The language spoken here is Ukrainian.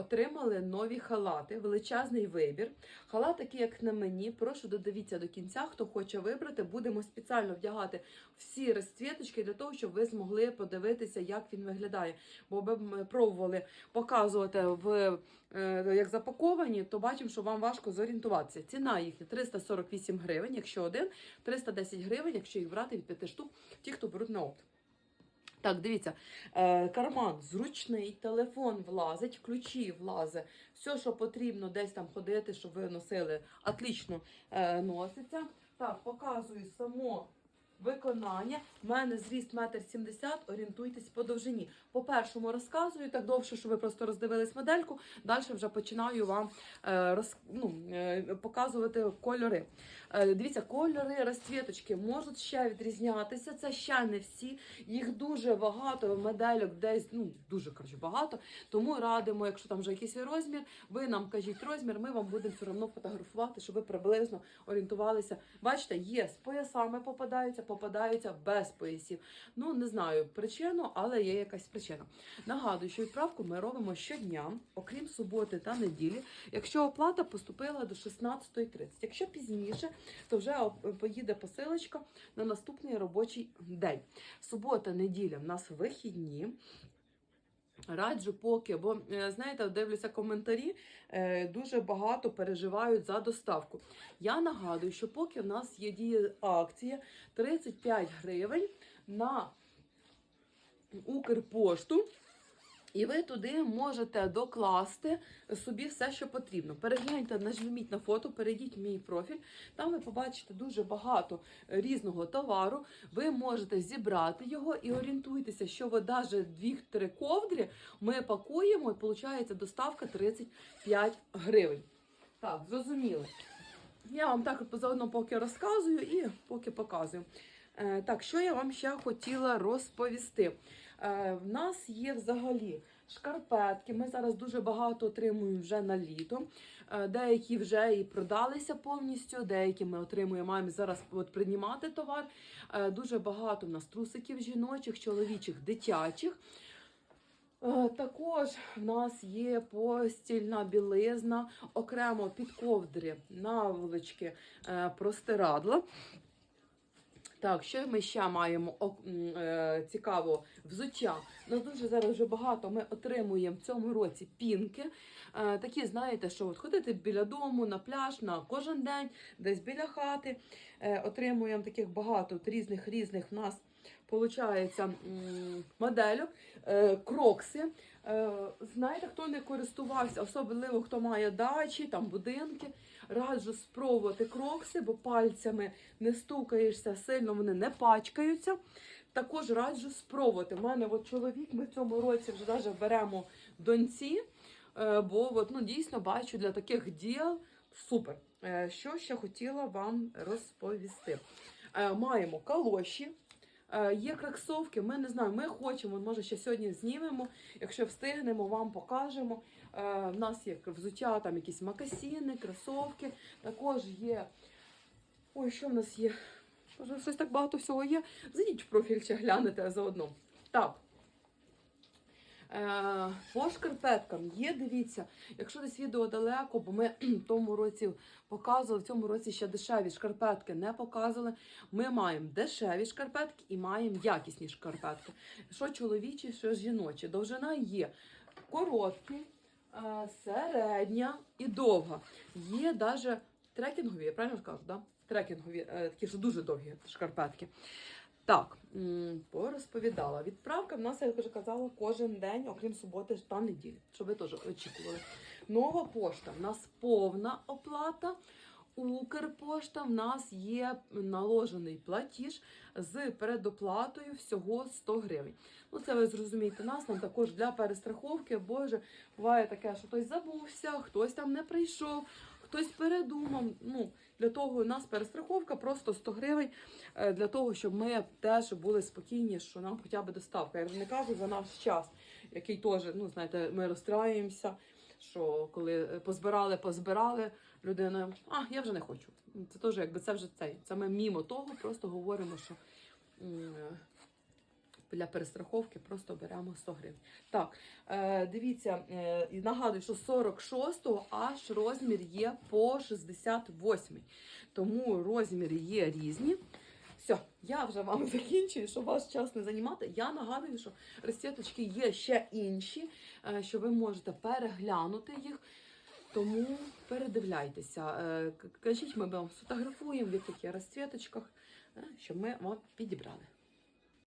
отримали нові халати, величезний вибір. Халат, такий, як на мені, прошу додивіться до кінця, хто хоче вибрати. Будемо спеціально вдягати всі розцвіточки для того, щоб ви змогли подивитися, як він виглядає. Бо ми пробували показувати в е, як запаковані, то бачимо, що вам важко зорієнтуватися. Ціна їхня 348 гривень, якщо один, 310 гривень, якщо їх брати від 5 штук, ті, хто беруть на опт. Так, дивіться, е, карман зручний, телефон влазить, ключі влазить, все, що потрібно десь там ходити, щоб ви носили, отлично е, носиться. Так, показую само виконання. У мене зріст 1,70 м, орієнтуйтесь по довжині. По першому розказую так довше, що ви просто роздивились модельку. Далі вже починаю вам е, роз, ну, е, показувати кольори. Е, дивіться, кольори розцвіточки можуть ще відрізнятися. Це ще не всі. Їх дуже багато, модельок десь ну дуже коротше, багато. Тому радимо, якщо там вже якийсь розмір, ви нам кажіть розмір, ми вам будемо все одно фотографувати, щоб ви приблизно орієнтувалися. Бачите, є з поясами попадаються, попадаються без поясів. Ну не знаю причину, але є якась причина. Нагадую, що відправку ми робимо щодня, окрім суботи та неділі, якщо оплата поступила до 16.30. Якщо пізніше, то вже поїде посилочка на наступний робочий день. Субота, неділя в нас вихідні. Раджу поки, бо е, знаєте, дивлюся коментарі, е, дуже багато переживають за доставку. Я нагадую, що поки в нас є діє акція 35 гривень на Укрпошту. І ви туди можете докласти собі все, що потрібно. Перегляньте, нажміть на фото, перейдіть в мій профіль. Там ви побачите дуже багато різного товару. Ви можете зібрати його і орієнтуйтеся, що ви навіть 2-3 ковдри ми пакуємо, і виходить доставка 35 гривень. Так, зрозуміли. Я вам так заодно поки розказую і поки показую. Е, так, що я вам ще хотіла розповісти? Е, в нас є взагалі шкарпетки. Ми зараз дуже багато отримуємо вже на літо. Е, деякі вже і продалися повністю, деякі ми отримуємо, маємо зараз от приймати товар. Е, дуже багато в нас трусиків жіночих, чоловічих, дитячих. Також в нас є постільна білизна, окремо під ковдри, наволочки, простирадла. Так, що ми ще маємо О, е, цікаво взуття. Нас дуже зараз вже багато ми отримуємо в цьому році пінки. Е, такі, знаєте, що от ходити біля дому, на пляж, на кожен день, десь біля хати. Е, отримуємо таких багато різних різних в нас Получається м, моделю, е, крокси. Е, знаєте, хто не користувався, особливо хто має дачі, там будинки, раджу спробувати крокси, бо пальцями не стукаєшся сильно, вони не пачкаються. Також раджу спробувати. У мене от чоловік, ми в цьому році вже навіть беремо доньці, бо от, ну, дійсно бачу для таких діл супер. Е, Що ще хотіла вам розповісти? Е, Маємо калоші. Е, Є краксовки, ми не знаємо, ми хочемо, може ще сьогодні знімемо. Якщо встигнемо, вам покажемо. В нас є взуття, там якісь макасіни, кросовки. Також є. Ой, що в нас є? Щось так багато всього є. Зайдіть в профіль ще глянете заодно. Так. Е, По шкарпеткам є, дивіться, якщо десь відео далеко, бо ми в тому році показували, в цьому році ще дешеві шкарпетки не показували. Ми маємо дешеві шкарпетки і маємо якісні шкарпетки. Що чоловічі, що жіночі. Довжина є короткі, е, середня і довга. Є навіть трекінгові, я правильно кажу, да? Трекінгові, е, такі що дуже довгі шкарпетки. Так, порозповідала. Відправка в нас, як вже казала, кожен день, окрім суботи та неділі, щоб ви теж очікували. Нова пошта. В нас повна оплата. Укрпошта в нас є наложений платіж з передоплатою всього 100 гривень. Ну, це ви зрозумієте нас, нам також для перестраховки, боже, буває таке, що хтось забувся, хтось там не прийшов, хтось передумав. Ну, для того у нас перестраховка просто 100 гривень е, для того, щоб ми теж були спокійні, що нам хоча б доставка. Я вже не кажу за наш час, який теж, ну знаєте, ми розстраюємося. Що коли позбирали, позбирали, людина, а я вже не хочу. Це теж якби це вже цей. Це ми мімо того, просто говоримо, що м, для перестраховки просто беремо 100 гривень. Так, е, дивіться, е, нагадую, що 46-го аж розмір є по 68 Тому розміри є різні. Все, я вже вам закінчую, щоб вас час не займати. Я нагадую, що розцвіточки є ще інші, е, що ви можете переглянути їх. Тому передивляйтеся. Кажіть, ми вам сфотографуємо в є розцвіточках, щоб ми вам підібрали.